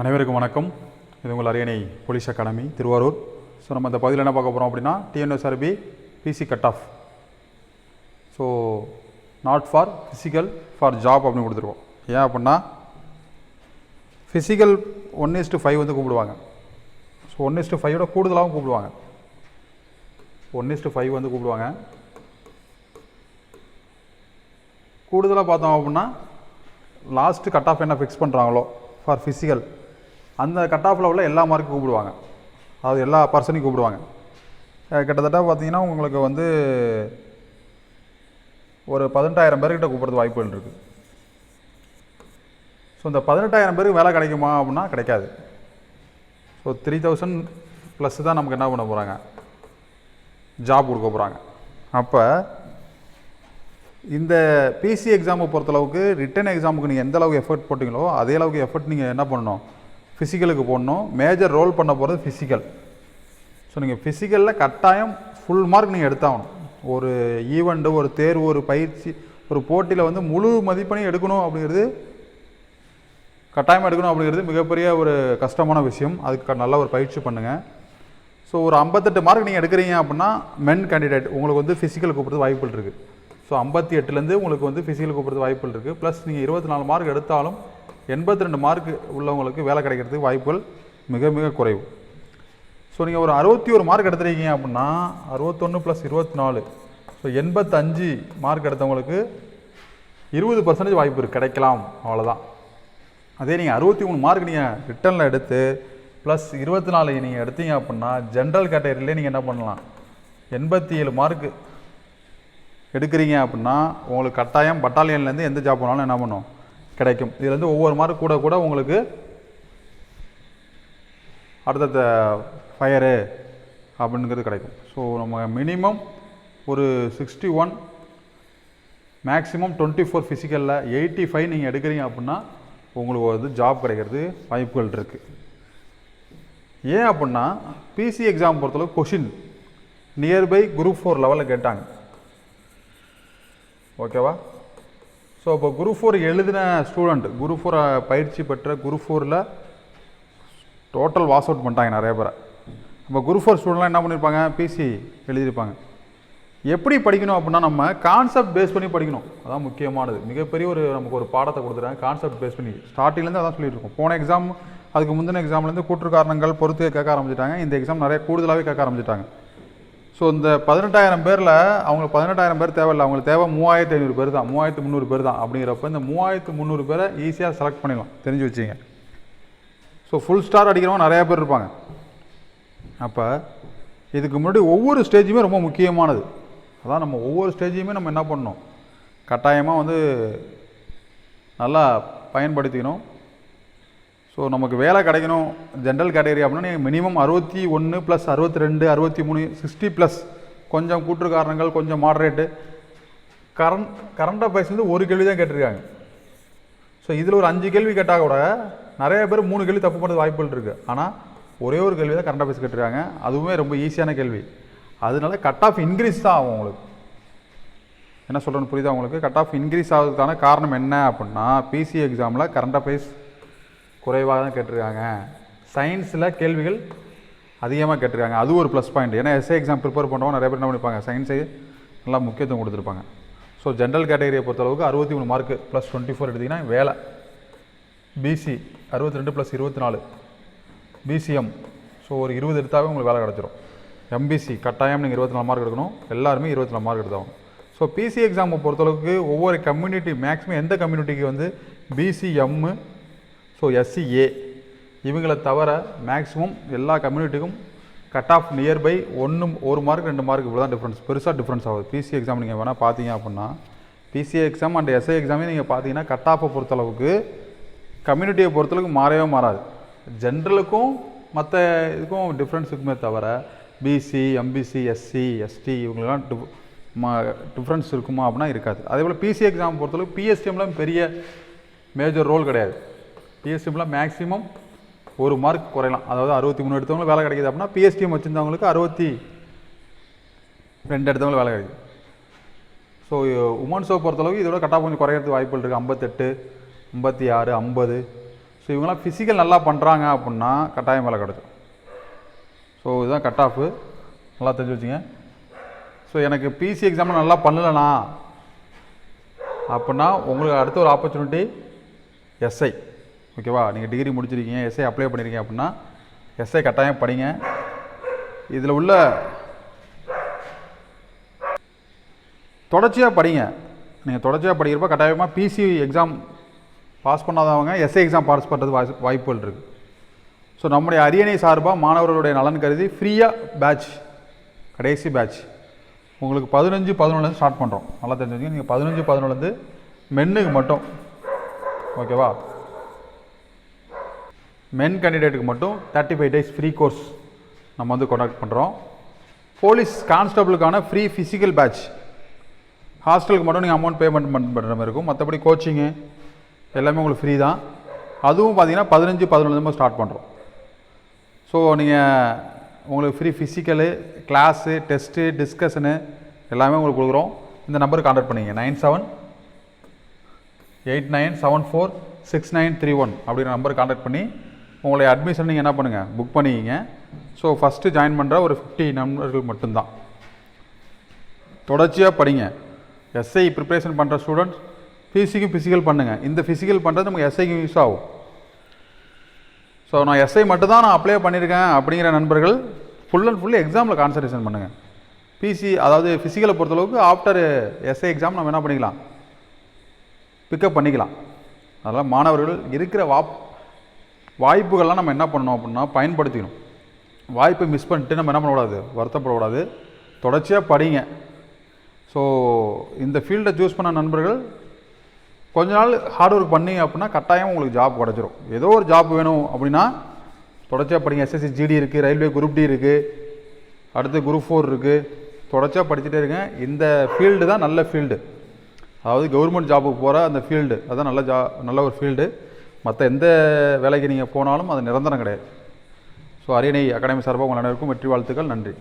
அனைவருக்கும் வணக்கம். இது உங்கள் அரியணை போலீஸ் அகாடமி திருவாரூர். ஸோ நம்ம இந்த பகுதியில் என்ன பார்க்க போகிறோம் அப்படின்னா TNSRB PC cut off so not for physical for job அப்படின்னு கொடுத்துருக்கோம். ஏன் அப்படின்னா ஃபிசிக்கல் ஒன் இஸ்ட்டு ஃபைவ் வந்து கூப்பிடுவாங்க. ஸோ ஒன் இஸ்ட்டு ஃபைவோட கூடுதலாகவும் கூப்பிடுவாங்க. ஒன் இஸ்ட்டு ஃபைவ் வந்து கூப்பிடுவாங்க. கூடுதலாக பார்த்தோம் அப்படின்னா லாஸ்ட்டு கட் ஆஃப் என்ன ஃபிக்ஸ் பண்ணுறாங்களோ ஃபார் ஃபிசிக்கல் அந்த கட் ஆஃபில் உள்ள எல்லா மார்க்கும் கூப்பிடுவாங்க. அதாவது எல்லா பர்சனையும் கூப்பிடுவாங்க. கிட்டத்தட்ட பார்த்தீங்கன்னா உங்களுக்கு வந்து ஒரு பதினெட்டாயிரம் பேர்கிட்ட கூப்பிட்றது வாய்ப்புகள் இருக்குது ஸோ இந்த பதினெட்டாயிரம் பேருக்கு வேலை கிடைக்குமா அப்படின்னா கிடைக்காது. ஸோ த்ரீ தௌசண்ட் ப்ளஸ் தான் நமக்கு என்ன பண்ண போகிறாங்க ஜாப் கொடுக்க போகிறாங்க அப்போ இந்த பிசி எக்ஸாமை பொறுத்தளவுக்கு ரிட்டன் எக்ஸாமுக்கு நீங்கள் எந்த அளவுக்கு எஃபர்ட் போட்டிங்களோ அதே அளவுக்கு எஃபர்ட் நீங்கள் என்ன பண்ணணும்? ஃபிசிக்கலுக்கு போடணும். மேஜர் ரோல் பண்ண போகிறது ஃபிசிக்கல் ஸோ நீங்கள் ஃபிசிக்கலில் கட்டாயம் ஃபுல் மார்க் நீங்கள் எடுத்தாகணும். ஒரு ஈவெண்ட்டு ஒரு தேர்வு ஒரு பயிற்சி ஒரு போட்டியில் வந்து முழு மதிப்பெண்ணையும் எடுக்கணும் அப்படிங்கிறது கட்டாயமாக எடுக்கணும் அப்படிங்கிறது மிகப்பெரிய ஒரு கஷ்டமான விஷயம். அதுக்கு நல்ல ஒரு பயிற்சி பண்ணுங்கள் ஸோ ஒரு ஐம்பத்தெட்டு மார்க் நீங்கள் எடுக்கிறீங்க அப்படின்னா மென் கேண்டிடேட் உங்களுக்கு வந்து ஃபிசிக்கல் கூப்பிட்றது வாய்ப்புகள் இருக்குது ஸோ ஐம்பத்தி எட்டுலேருந்து உங்களுக்கு வந்து ஃபிசிக்கல் கூப்பிட்றது வாய்ப்புகள் இருக்குது ப்ளஸ் நீங்கள் இருபத்தி நாலு மார்க் எடுத்தாலும் எண்பத்தி ரெண்டு மார்க் உள்ளவங்களுக்கு வேலை கிடைக்கிறதுக்கு வாய்ப்புகள் மிக மிக குறைவு. ஸோ நீங்கள் ஒரு அறுபத்தி ஒரு மார்க் எடுத்துருக்கீங்க அப்படின்னா அறுபத்தொன்று ப்ளஸ் இருபத்தி நாலு. ஸோ எண்பத்தஞ்சு மார்க் எடுத்தவங்களுக்கு இருபது பர்சன்டேஜ் வாய்ப்பு கிடைக்கலாம். அவ்வளோதான் அதே நீங்கள் அறுபத்தி மூணு மார்க் நீங்கள் ரிட்டனில் எடுத்து ப்ளஸ் இருபத்தி நாலு நீங்கள் எடுத்தீங்க அப்படின்னா ஜென்ரல் கேட்டகரியிலே நீங்கள் என்ன பண்ணலாம்? எண்பத்தி ஏழு மார்க்கு எடுக்கிறீங்க அப்படின்னா உங்களுக்கு கட்டாயம் பட்டாலியன்லேருந்து எந்த ஜாப் பண்ணாலும் என்ன பண்ணும்? கிடைக்கும். இதுலேருந்து ஒவ்வொரு மார்க் கூட கூட உங்களுக்கு அடுத்தடுத்த ஃபயரு அப்படிங்கிறது கிடைக்கும். ஸோ நம்ம மினிமம் ஒரு sixty one maximum twenty four ஃபிசிக்கலில் eighty five நீங்கள் எடுக்கிறீங்க அப்படின்னா உங்களுக்கு வந்து ஜாப் கிடைக்கிறது வாய்ப்புகள் இருக்குது ஏன் அப்படின்னா பிசி எக்ஸாம் பொறுத்தளவு கொஷின் நியர்பை குரூப் ஃபோர் லெவலில் கேட்டாங்க. ஓகேவா ஸோ இப்போ குரூப் ஃபோர் எழுதின ஸ்டூடெண்ட் குரூப் ஃபோரை பயிற்சி பெற்ற குரூப் ஃபோரில் டோட்டல் வாஸ் அவுட் பண்ணிட்டாங்க நிறைய பேரை. இப்போ குரூப் ஃபோர் ஸ்டூடெண்ட்லாம் என்ன பண்ணியிருப்பாங்க பிசி எழுதியிருப்பாங்க. எப்படி படிக்கணும் அப்படின்னா நம்ம கான்செப்ட் பேஸ் பண்ணி படிக்கணும். அதான் முக்கியமானது. மிகப்பெரிய ஒரு நமக்கு ஒரு பாடத்தை கொடுத்துருக்காங்க கான்செப்ட் பேஸ் பண்ணி. ஸ்டார்டிங்லேருந்து அதான் சொல்லிட்டு இருக்கோம் போன எக்ஸாம் அதுக்கு முந்தின எக்ஸாம்லேருந்து கூற்று காரணங்கள் பொறுத்து கேட்க ஆரம்பிச்சிட்டாங்க. இந்த எக்ஸாம் நிறைய கூடுதலாகவே கேட்க ஆரம்பிச்சிட்டாங்க. ஸோ இந்த பதினெட்டாயிரம் பேரில் அவங்க பதினெட்டாயிரம் பேர் தேவையில்லை. அவங்களுக்கு தேவை மூவாயிரத்து ஐநூறு பேர் தான். மூவாயிரத்து முந்நூறு பேர் தான். அப்படிங்கிறப்ப இந்த மூவாயிரத்து முந்நூறு பேரை ஈஸியாக செலக்ட் பண்ணிடலாம். தெரிஞ்சு வச்சுங்க ஸோ ஃபுல் ஸ்டார் அடிக்கிறவங்க நிறையா பேர் இருப்பாங்க. அப்போ இதுக்கு முன்னாடி ஒவ்வொரு ஸ்டேஜுமே ரொம்ப முக்கியமானது. அதான் நம்ம ஒவ்வொரு ஸ்டேஜையுமே நம்ம என்ன பண்ணணும்? கட்டாயமாக வந்து நல்லா பயன்படுத்திக்கணும். ஸோ நமக்கு வேலை கிடைக்கணும் ஜென்ரல் கேட்டகரி அப்படின்னா நீங்கள் மினிமம் அறுபத்தி ஒன்று ப்ளஸ் அறுபத்தி ரெண்டு அறுபத்தி மூணு சிக்ஸ்டி ப்ளஸ் கொஞ்சம் கூற்று காரணங்கள் கொஞ்சம் மாடரேட்டு கரண்ட் கரண்ட் அஃபேர்ஸ் வந்து ஒரு கேள்வி தான் கேட்டிருக்காங்க. ஸோ இதில் ஒரு அஞ்சு கேள்வி கேட்டால் கூட நிறைய பேர் மூணு கேள்வி தப்பு பண்ணுறது வாய்ப்புகள் இருக்குது ஆனால் ஒரே ஒரு கேள்வி தான் கரண்ட் அஃபேர்ஸ் கேட்டிருக்காங்க. அதுவுமே ரொம்ப ஈஸியான கேள்வி. அதனால கட் ஆஃப் இன்க்ரீஸ் தான் ஆகும் உங்களுக்கு. என்ன சொல்கிறேன்னு புரியுதா உங்களுக்கு? கட் ஆஃப் இன்க்ரீஸ் ஆகிறதுக்கான காரணம் என்ன அப்படின்னா பிசி எக்ஸாமில் கரண்ட் அஃபேர்ஸ் குறைவாக தான் கேட்டிருக்காங்க. சயின்ஸில் கேள்விகள் அதிகமாக கேட்டிருக்காங்க. அது ஒரு ப்ளஸ் பாயிண்ட் ஏன்னா எஸ்ஏ எக்ஸாம் ப்ரிப்பேர் பண்ணுறவங்க நிறைய பேர் என்ன பண்ணிப்பாங்க? சயின்ஸை நல்லா முக்கியத்துவம் கொடுத்துருப்பாங்க. ஸோ ஜென்ரல் கேட்டகரியை பொறுத்தளவுக்கு அறுபத்தி மூணு மார்க்கு ப்ளஸ் டுவெண்ட்டி ஃபோர் எடுத்திங்கன்னா வேலை. பிசி அறுபத்தி ரெண்டு ப்ளஸ் இருபத்தி நாலு பிசிஎம் ஸோ ஒரு இருபது எடுத்தாவே உங்களுக்கு வேலை கிடச்சிரும். எம்பிசி கட்டாயம் நீங்கள் இருபத்தி நாலு மார்க் எடுக்கணும். எல்லாருமே இருபத்தி நாலு மார்க் எடுத்தாகும் ஸோ பிசி எக்ஸாமை பொறுத்தளவுக்கு ஒவ்வொரு கம்யூனிட்டி மேக்ஸிமம் எந்த கம்யூனிட்டிக்கு வந்து பிசிஎம்மு ஸோ எஸ்சிஏ இவங்களை தவிர மேக்ஸிமம் எல்லா கம்யூனிட்டிக்கும் கட் ஆஃப் நியர்பை ஒன்று ஒரு மார்க் ரெண்டு மார்க் இவ்வளோ தான் டிஃப்ரென்ஸ் பெருசாக டிஃப்ரென்ஸ் ஆகுது பிசி எக்ஸாம் நீங்கள் வேணால் பார்த்தீங்க அப்படின்னா பிசிஏ எக்ஸாம் அண்ட் எஸ்ஐ எக்ஸாமே நீங்கள் பார்த்தீங்கன்னா கட் ஆஃபை பொறுத்தளவுக்கு கம்யூனிட்டியை பொறுத்தளவுக்கு மாறவே மாறாது. ஜென்ரலுக்கும் மற்ற இதுக்கும் டிஃப்ரென்ஸ் இருக்குமே தவிர பிசி எம்பிசி எஸ்சி எஸ்டி இவங்களெல்லாம் டிஃப் மா டிஃப்ரென்ஸ் இருக்குமா அப்படின்னா இருக்காது. அதே போல் பிசி எக்ஸாம் பொறுத்தளவுக்கு பிஎஸ்டிஎம்லாம் பெரிய மேஜர் ரோல் கிடையாது. பிஎஸ்டிஎம்லாம் மேக்ஸிமம் ஒரு மார்க் குறையலாம். அதாவது அறுபத்தி மூணு எடுத்தவங்களுக்கு வேலை கிடைக்குது அப்படின்னா பிஎஸ்டிஎம் வச்சுருந்தவங்களுக்கு அறுபத்தி ரெண்டு எடுத்தவங்களுக்கு வேலை கிடைக்குது. ஸோ உமன்ஸை பொறுத்தளவுக்கு இதோட கட்டாக கொஞ்சம் குறையிறதுக்கு வாய்ப்புகள் இருக்குது ஐம்பத்தெட்டு ஐம்பத்தி ஆறு ஐம்பது. ஸோ இவங்களாம் ஃபிசிக்கல் நல்லா பண்ணுறாங்க அப்படின்னா கட்டாயம் வேலை கிடைக்கும். ஸோ இதுதான் கட் ஆஃபு நல்லா தெரிஞ்சு வச்சுங்க. ஸோ எனக்கு பிசி எக்ஸாமில் நல்லா பண்ணலனா அப்படின்னா உங்களுக்கு அடுத்த ஒரு ஆப்பர்ச்சுனிட்டி எஸ்ஐ ஓகேவா? நீங்கள் டிகிரி முடிச்சிருக்கீங்க எஸ்ஐ அப்ளை பண்ணியிருக்கீங்க அப்படின்னா எஸ்ஐ கட்டாயம் படிங்க. இதில் உள்ள தொடர்ச்சியாக படிங்க. நீங்கள் தொடர்ச்சியாக படிக்கிறப்ப கட்டாயமாக பிசி எக்ஸாம் பாஸ் பண்ணாதவங்க எஸ்ஐ எக்ஸாம் பாஸ் பண்ணுறது வாய்ப்பு வாய்ப்புகள் இருக்குது ஸோ நம்முடைய அரியணை சார்பாக மாணவர்களுடைய நலன் கருதி ஃப்ரீயாக பேட்ச் கடைசி பேட்ச் உங்களுக்கு பதினஞ்சு பதினொன்றுலேருந்து ஸ்டார்ட் பண்ணுறோம் நல்லா தெரிஞ்சுங்க நீங்கள் பதினஞ்சு பதினொன்றுலேருந்து மென்னுக்கு மட்டும். ஓகேவா? மென் கேண்டிடேட்டுக்கு மட்டும் thirty five days free course நம்ம வந்து கண்டக்ட் பண்ணுறோம் போலீஸ் கான்ஸ்டபிளுக்கான ஃப்ரீ ஃபிசிக்கல் பேட்ச் ஹாஸ்டலுக்கு மட்டும் நீங்கள் அமௌண்ட் பேமெண்ட் பண்ணுற மாதிரி இருக்கும். மற்றபடி கோச்சிங்கு எல்லாமே உங்களுக்கு ஃப்ரீ தான். அதுவும் பார்த்தீங்கன்னா பதினஞ்சு பதினொன்று ஸ்டார்ட் பண்ணுறோம் ஸோ நீங்கள் உங்களுக்கு free physical class test discussion எல்லாமே உங்களுக்கு கொடுக்குறோம். இந்த நம்பருக்கு கான்டாக்ட் பண்ணிங்க nine seven eight nine seven four six nine three one அப்படிங்கிற நம்பருக்கு கான்டாக்ட் பண்ணி உங்களுடைய அட்மிஷன் நீங்கள் என்ன பண்ணுங்கள் புக் பண்ணிக்கிங்க. ஸோ ஃபஸ்ட்டு ஜாயின் பண்ணுற ஒரு ஃபிஃப்டி நம்பர்கள் மட்டும்தான். தொடர்ச்சியாக படிங்க. எஸ்ஐ ப்ரிப்பரேஷன் பண்ணுற ஸ்டூடெண்ட்ஸ் பிசிக்கும் ஃபிசிக்கல் பண்ணுங்கள் இந்த ஃபிசிக்கல் பண்ணுறது நமக்கு எஸ்ஐக்கும் யூஸ் ஆகும். ஸோ நான் எஸ்ஐ மட்டும் தான் நான் அப்ளை பண்ணியிருக்கேன் அப்படிங்கிற நண்பர்கள் ஃபுல் அண்ட் ஃபுல் எக்ஸாமில் கான்சன்ட்ரேஷன் பண்ணுங்கள் பிசி அதாவது ஃபிசிக்கலை பொறுத்தளவுக்கு ஆஃப்டர் எஸ்ஐ எக்ஸாம் நம்ம என்ன பண்ணிக்கலாம்? பிக்கப் பண்ணிக்கலாம். அதனால் மாணவர்கள் இருக்கிற வாப் வாய்ப்புகள்லாம் நம்ம என்ன பண்ணணும் அப்படின்னா பயன்படுத்திக்கணும். வாய்ப்பை மிஸ் பண்ணிட்டு நம்ம என்ன பண்ணக்கூடாது? வருத்தப்படக்கூடாது. தொடர்ச்சியாக படிங்க. ஸோ இந்த ஃபீல்டை சூஸ் பண்ண நண்பர்கள் கொஞ்ச நாள் ஹார்ட் ஒர்க் பண்ணீங்க அப்படின்னா கட்டாயம் உங்களுக்கு ஜாப் கிடச்சிரும். ஏதோ ஒரு ஜாப் வேணும் அப்படின்னா தொடர்ச்சியாக படிங்க. எஸ்எஸ்சி ஜிடி இருக்குது ரயில்வே குரூப் டி இருக்குது அடுத்து குரூப் ஃபோர் இருக்குது தொடர்ச்சியாக படிச்சுட்டே இருங்க. இந்த ஃபீல்டு தான் நல்ல ஃபீல்டு அதாவது கவர்மெண்ட் ஜாபுக்கு போகிற அந்த ஃபீல்டு அதுதான் நல்ல ஜா நல்ல ஒரு ஃபீல்டு மற்ற எந்த வேலைக்கு நீங்கள் போனாலும் அது நிரந்தரம் கிடையாது. ஸோ அரியணை அகாடமி சார்பாக உங்கள் அனைவருக்கும் வெற்றி வாழ்த்துக்கள். நன்றி.